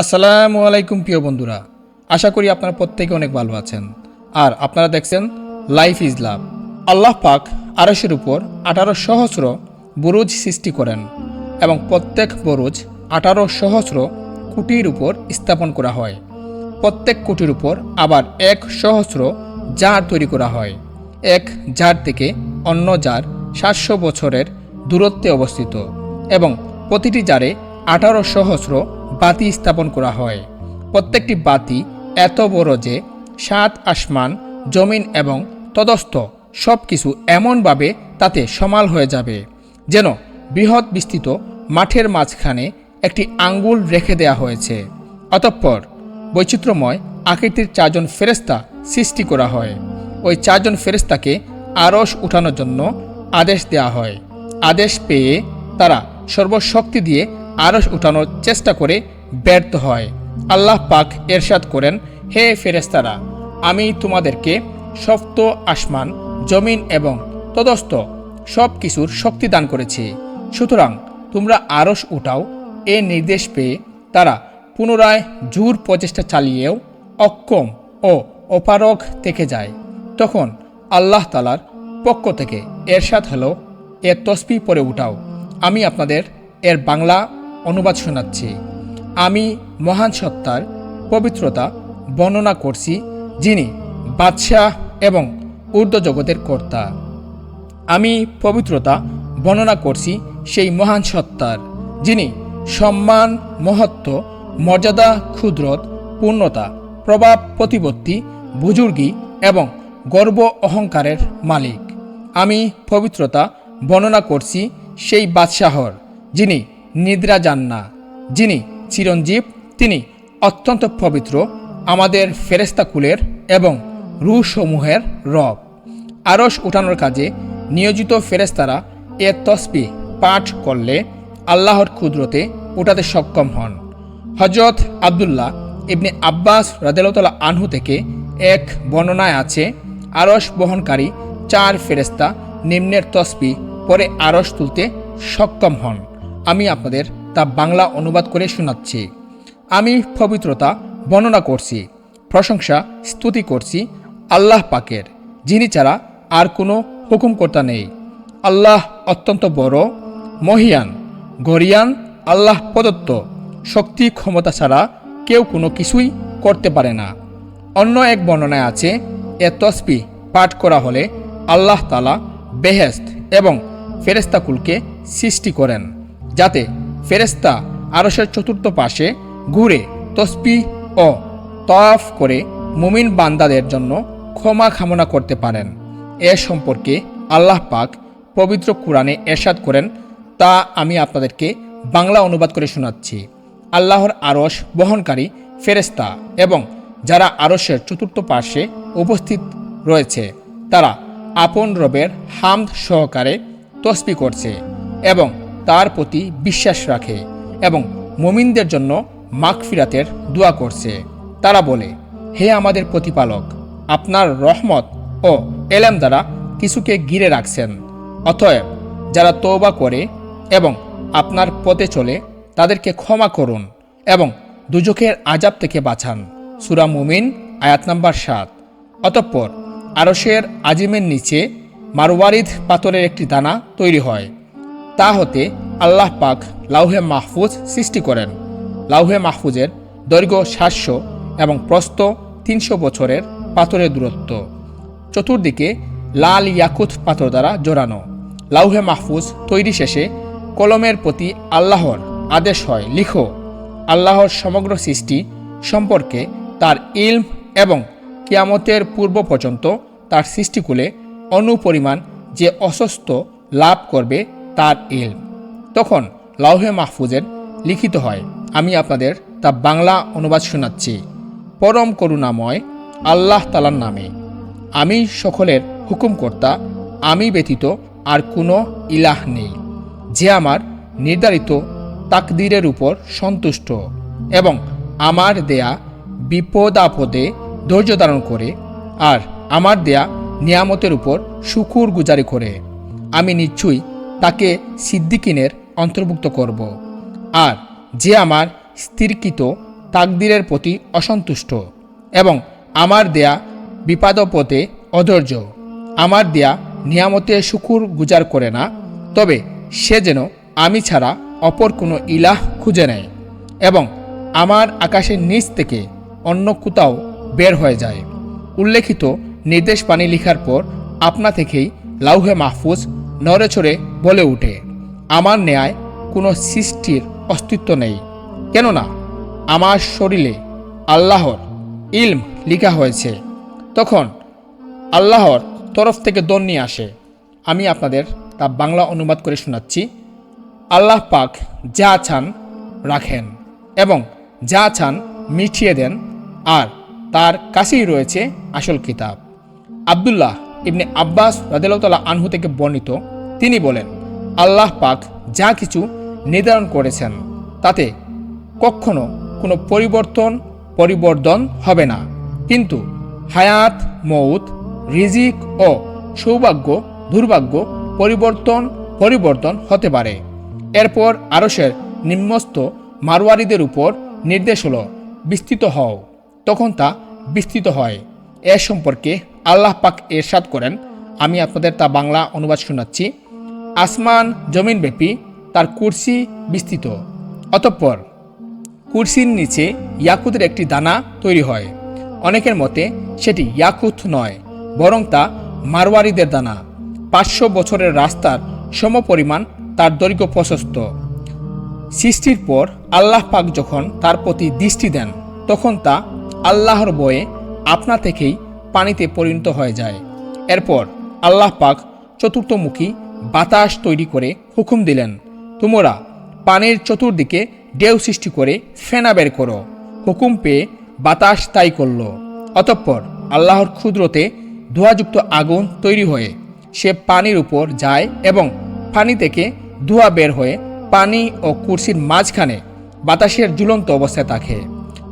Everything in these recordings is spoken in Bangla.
আসসালামু আলাইকুম প্রিয় বন্ধুরা, আশা করি আপনারা প্রত্যেকে অনেক ভালো আছেন। আর আপনারা দেখছেন লাইফ ইজ লাভ আল্লাহ পাক আরশের উপর আঠারো সহস্র বুরুজ সৃষ্টি করেন এবং প্রত্যেক বুরুজ আঠারো সহস্র কুটির উপর স্থাপন করা হয়। প্রত্যেক কুটির উপর আবার এক সহস্র জার তৈরি করা হয়। এক জার থেকে অন্য জার সাতশো বছরের দূরত্বে অবস্থিত এবং প্রতিটি জারে আঠারো সহস্র বাতি স্থাপন করা হয়। প্রত্যেকটি বাতি এত বড় যে সাত আসমান, জমিন এবং তদস্থ সব কিছু এমনভাবে তাতে সমাল হয়ে যাবে, যেন বৃহৎ বিস্তৃত মাঠের মাঝখানে একটি আঙ্গুল রেখে দেয়া হয়েছে। অতঃপর বৈচিত্র্যময় আকৃতির চারজন ফেরেস্তা সৃষ্টি করা হয়। ওই চারজন ফেরেস্তাকে আরস উঠানোর জন্য আদেশ দেওয়া হয়। আদেশ পেয়ে তারা সর্বশক্তি দিয়ে আরস উঠানোর চেষ্টা করে ব্যর্থ হয়। আল্লাহ পাক এরশাদ করেন, হে ফেরেস্তারা আমি তোমাদেরকে সপ্ত আসমান, জমিন এবং তদস্থ সব কিছুর শক্তি দান করেছি। সুতরাং তোমরা আরস উঠাও, এ নির্দেশ পেয়ে তারা পুনরায় জোর প্রচেষ্টা চালিয়েও অক্ষম ও অপারগ থেকে যায়। তখন আল্লাহ তালার পক্ষ থেকে এরশাদ হলো, এ তসবি পরে উঠাও। আমি আপনাদের এর বাংলা অনুবাদ শোনাচ্ছি। আমি মহান সত্তার পবিত্রতা বর্ণনা করছি, যিনি বাদশাহ এবং ঊর্ধ্ব জগতের কর্তা। আমি পবিত্রতা বর্ণনা করছি সেই মহান সত্তার, যিনি সম্মান, মহত্ব, মর্যাদা, ক্ষুদ্রত, পূর্ণতা, প্রভাব, প্রতিপত্তি, বুজুর্গি এবং গর্ব অহংকারের মালিক। আমি পবিত্রতা বর্ণনা করছি সেই বাদশাহর, যিনি নিদ্রা যান না। যিনি চিরঞ্জীব, তিনি অত্যন্ত পবিত্র, আমাদের ফেরেস্তাকুলের এবং রুসমূহের রব। আরস উঠানোর কাজে নিয়োজিত ফেরেস্তারা এ তসবি পাঠ করলে আল্লাহর ক্ষুদ্রতে উঠাতে সক্ষম হন। হজরত আবদুল্লাহ ইবনে আব্বাস রাদেলতলা আনহু থেকে এক বর্ণনায় আছে আরস বহনকারী চার ফেরেস্তা নিম্নের তসবি পরে আরস তুলতে সক্ষম হন। আমি আপনাদের তা বাংলা অনুবাদ করে শোনাচ্ছি। আমি পবিত্রতা বর্ণনা করছি, প্রশংসা, স্তুতি করছি আল্লাহ পাকের, যিনি ছাড়া আর কোনো হুকুমকর্তা নেই। আল্লাহ অত্যন্ত বড়, মহিয়ান, গরিয়ান, আল্লাহ প্রদত্ত, শক্তি ক্ষমতা ছাড়া কেউ কোনো কিছুই করতে পারে না। অন্য এক বর্ণনায় আছে, এ তসবি পাঠ করা হলে আল্লাহ তালা বেহেস্ত এবং ফেরেস্তাকুলকে সৃষ্টি করেন। যাতে ফেরেস্তা আরসের চতুর্থ পাশে ঘুরে তসপি ও তফ করে মুমিন বান্দাদের জন্য ক্ষমা কামনা করতে পারেন। এ সম্পর্কে আল্লাহ পাক পবিত্র কোরআনে এরশাদ করেন, তা আমি আপনাদেরকে বাংলা অনুবাদ করে শোনাচ্ছি। আল্লাহর আরস বহনকারী ফেরেস্তা এবং যারা আরসের চতুর্থ পার্শ্বে উপস্থিত রয়েছে, তারা আপন রবের হামদ সহকারে তসবি করছে এবং তার প্রতি বিশ্বাস রাখে এবং মুমিনদের জন্য মাগফিরাতের দোয়া করছে। তারা বলে, হে আমাদের প্রতিপালক, আপনার রহমত ও এলাম দ্বারা কিছুকে ঘিরে রাখছেন। অতএব যারা তৌবা করে এবং আপনার পথে চলে, তাদেরকে ক্ষমা করুন এবং দুজকের আজাব থেকে বাঁচান। সুরা মুমিন, আয়াত নাম্বার সাত। অতঃপর আরসের আজিমের নিচে মারওয়ারিদ পাথরের একটি দানা তৈরি হয়। তা হতে আল্লাহ পাক লাউহে মাহফুজ সৃষ্টি করেন। লাউহে মাহফুজের দৈর্ঘ্য সাতশো এবং প্রস্ত তিনশো বছরের পাথরের দূরত্ব। চতুর্দিকে লাল ইয়াকুত পাথর দ্বারা জোরানো লাউহে মাহফুজ তৈরি শেষে কলমের প্রতি আল্লাহর আদেশ হয়, লিখো, আল্লাহর সমগ্র সৃষ্টি সম্পর্কে তার ইলম এবং কিয়ামতের পূর্ব পর্যন্ত তার সৃষ্টিকুলে অনুপরিমাণ যে অসুস্থ লাভ করবে তার ইলম। তখন লাউহে মাহফুজের লিখিত হয়, আমি আপনাদের তা বাংলা অনুবাদ শোনাচ্ছি। পরম করুণাময় আল্লাহ তালার নামে। আমি সকলের হুকুমকর্তা, আমি ব্যতীত আর কোনো ইলাহ নেই। যে আমার নির্ধারিত তাকদিরের উপর সন্তুষ্ট এবং আমার দেয়া বিপদ আপদে ধৈর্য ধারণ করে আর আমার দেয়া নিয়ামতের উপর শুকুর গুজারি করে। আমি নিশ্চয়ই তাকে সিদ্দিকিনের অন্তর্ভুক্ত করব। আর যে আমার স্থিরকৃত তাকদিরের প্রতি অসন্তুষ্ট এবং আমার দেয়া বিপাদপথে অধৈর্য, আমার দেয়া নিয়ামতে শুকুর গুজার করে না, তবে সে যেন আমি ছাড়া অপর কোনো ইলাহ খুঁজে নেয় এবং আমার আকাশের নিচ থেকে অন্য কোথাও বের হয়ে যায়। উল্লেখিত নির্দেশ পানি লিখার পর আপনা থেকেই লাউহে মাহফুজ নড়েচড়ে বলে ওঠে আমার ন্যায় কোনো সৃষ্টির অস্তিত্ব নেই। কেননা আমার শরীরে আল্লাহর ইলম লিখা হয়েছে। তখন আল্লাহর তরফ থেকে দন্নি আসে। আমি আপনাদের তা বাংলা অনুবাদ করে শোনাচ্ছি। আল্লাহ পাক যা চান রাখেন এবং যা চান মিঠিয়ে দেন, আর তার কাছেই রয়েছে আসল কিতাব। আবদুল্লাহ ইবনে আব্বাস রাদিল্লাহ আনহু থেকে বর্ণিত, তিনি বলেন, আল্লাহ পাক যা কিছু নির্ধারণ করেছেন, তাতে কখনো কোনো পরিবর্তন পরিবর্তন হবে না। কিন্তু হায়াত মৌত রিজিক ও সৌভাগ্য, দুর্ভাগ্য, পরিবর্তন পরিবর্তন হতে পারে। এরপর আরসের নিম্নস্থ মারোয়ারিদের উপর নির্দেশ হল, বিস্তৃত হও। তখন তা বিস্তৃত হয়। এ সম্পর্কে আল্লাহ পাক এরশাদ করেন। আমি আপনাদের তা বাংলা অনুবাদ শোনাচ্ছি। আসমান জমিনব্যাপী তার কুরসি বিস্তৃত। অতঃপর কুরসির নিচে ইয়াকুতের একটি দানা তৈরি হয়। অনেকের মতে সেটি ইয়াকুত নয়, বরং তা মারওয়ারিদের দানা। পাঁচশো বছরের রাস্তার সমপরিমাণ তার দৈর্ঘ্য প্রশস্ত। সৃষ্টির পর আল্লাহ পাক যখন তার প্রতি দৃষ্টি দেন, তখন তা আল্লাহর বয়ে আপনা থেকেই পানিতে পরিণত হয়ে যায়। এরপর আল্লাহ পাক চতুর্থমুখী বাতাস তৈরি করে হুকুম দিলেন, তোমরা পানির চতুর্দিকে ঢেউ সৃষ্টি করে ফেনা বের করো। হুকুম পেয়ে বাতাস তাই করল। অতঃপর আল্লাহর ক্ষুদ্রতে ধোঁয়াযুক্ত আগুন তৈরি হয়ে সে পানির উপর যায় এবং পানি থেকে ধোঁয়া বের হয়ে পানি ও কুর্সির মাঝখানে বাতাসের ঝুলন্ত অবস্থায় থাকে।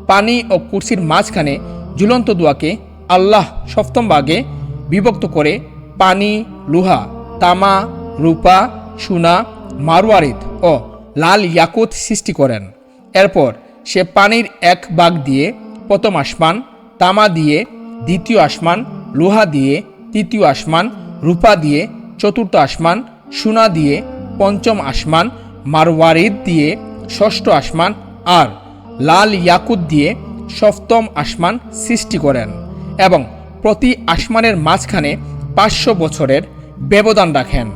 পানি ও কুর্সির মাঝখানে ঝুলন্ত দোয়াকে আল্লাহ সপ্তম ভাগে বিভক্ত করে পানি, লোহা, তামা, রূপা, সোনা মারোয়ারিদ ও লাল ইয়াকুত সৃষ্টি করেন। এরপর সে পানির এক ভাগ দিয়ে প্রথম আসমান, তামা দিয়ে দ্বিতীয় আসমান, লোহা দিয়ে তৃতীয় আসমান, রূপা দিয়ে চতুর্থ আসমান, সোনা দিয়ে পঞ্চম আসমান, মারওয়ারিদ দিয়ে ষষ্ঠ আসমান আর লাল ইয়াকুত দিয়ে সপ্তম আসমান সৃষ্টি করেন। এবং প্রতি আসমানের মাঝখানে পাঁচশো বছরের ব্যবধান রাখেন।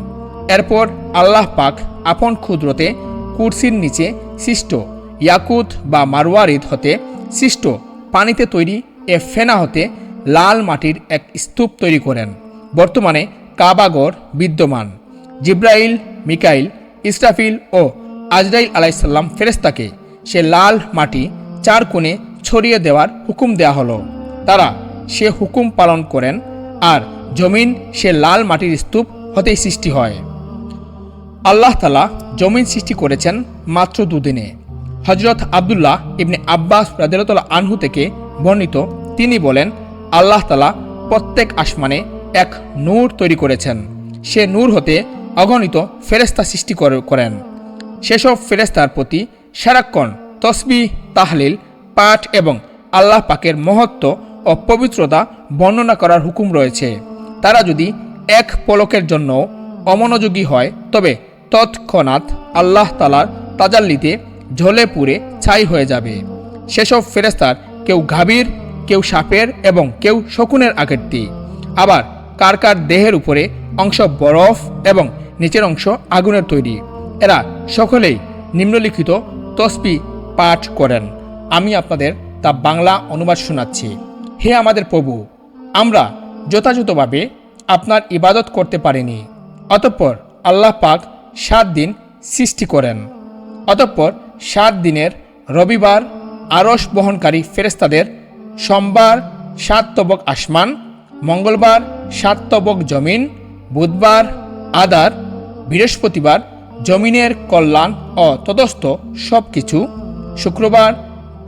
এরপর আল্লাহ পাক আপন ক্ষুদ্রতে কুরসির নিচে সৃষ্ট ইয়াকুত বা মারওয়ারিদ হতে সৃষ্ট পানিতে তৈরি এ ফেনা হতে লাল মাটির এক স্তূপ তৈরি করেন। বর্তমানে কাবাগর বিদ্যমান। জিব্রাইল, মিকাইল, ইসরাফিল ও আজরাইল আলাইসাল্লাম ফেরেস্তাকে সে লাল মাটি চার কোণে ছড়িয়ে দেওয়ার হুকুম দেয়া হলো। তারা সে হুকুম পালন করেন আর জমিন সে লাল মাটির স্তূপ হতেই সৃষ্টি হয়। আল্লাহ তালা জমিন সৃষ্টি করেছেন মাত্র দুদিনে। হজরত আবদুল্লাহ ইবনে আব্বাস রাদিয়াল্লাহু আনহু থেকে বর্ণিত, তিনি বলেন, আল্লাহ তালা প্রত্যেক আসমানে এক নূর তৈরি করেছেন। সে নূর হতে অগণিত ফেরেস্তা সৃষ্টি করে- করেন। সেসব ফেরেস্তার প্রতি সারাক্ষণ তসবি তাহলিল, পাঠ এবং আল্লাহ পাকের মহত্ব ও পবিত্রতা বর্ণনা করার হুকুম রয়েছে। তারা যদি এক পলকের জন্য অমনোযোগী হয়, তবে তৎক্ষণাৎ আল্লাহ তালার তাজাল্লিতে ঝলে পুড়ে ছাই হয়ে যাবে। সেসব ফেরেস্তার কেউ গাভীর কেউ সাপের এবং কেউ শকুনের আকৃতি। আবার কার কার দেহের উপরে অংশ বরফ এবং নিচের অংশ আগুনের তৈরি। এরা সকলেই নিম্নলিখিত তসবি পাঠ করেন। আমি আপনাদের তা বাংলা অনুবাদ শোনাচ্ছি। হে আমাদের প্রভু, আমরা যথাযথভাবে আপনার ইবাদত করতে পারিনি, অতঃপর আল্লাহ পাক সাত দিন সৃষ্টি করেন। অতঃপর সাত দিনের রবিবার আরস বহনকারী ফেরেস্তাদের সোমবার সাত তবক আসমান, মঙ্গলবার সাত তবক জমিন, বুধবার আদার, বৃহস্পতিবার জমিনের কল্যাণ ও তদস্থ সব কিছু শুক্রবার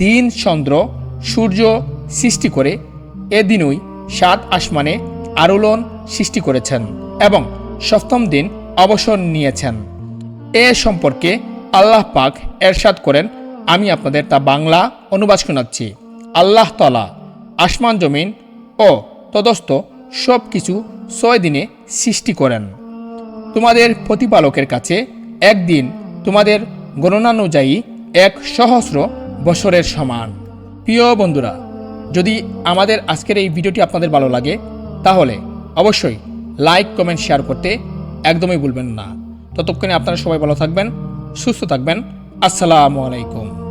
দিন চন্দ্র, সূর্য সৃষ্টি করে এদিনই সাত আসমানে আরোলন সৃষ্টি করেছেন এবং সপ্তম দিন অবসর নিয়েছেন। এ সম্পর্কে আল্লাহ পাক এরশাদ করেন, আমি আপনাদের তা বাংলা অনুবাদ শোনাচ্ছি। আল্লাহ তালা আসমান, জমিন ও তদস্থ সব কিছু ছয় দিনে সৃষ্টি করেন। তোমাদের প্রতিপালকের কাছে একদিন তোমাদের গণনানুযায়ী এক সহস্র বছরের সমান। প্রিয় বন্ধুরা যদি আমাদের আজকের এই ভিডিওটি আপনাদের ভালো লাগে, তাহলে অবশ্যই লাইক, কমেন্ট, শেয়ার করতে একদমই ভুলবেন না। ততক্ষণে আপনারা সবাই ভালো থাকবেন, সুস্থ থাকবেন। আসসালামু আলাইকুম।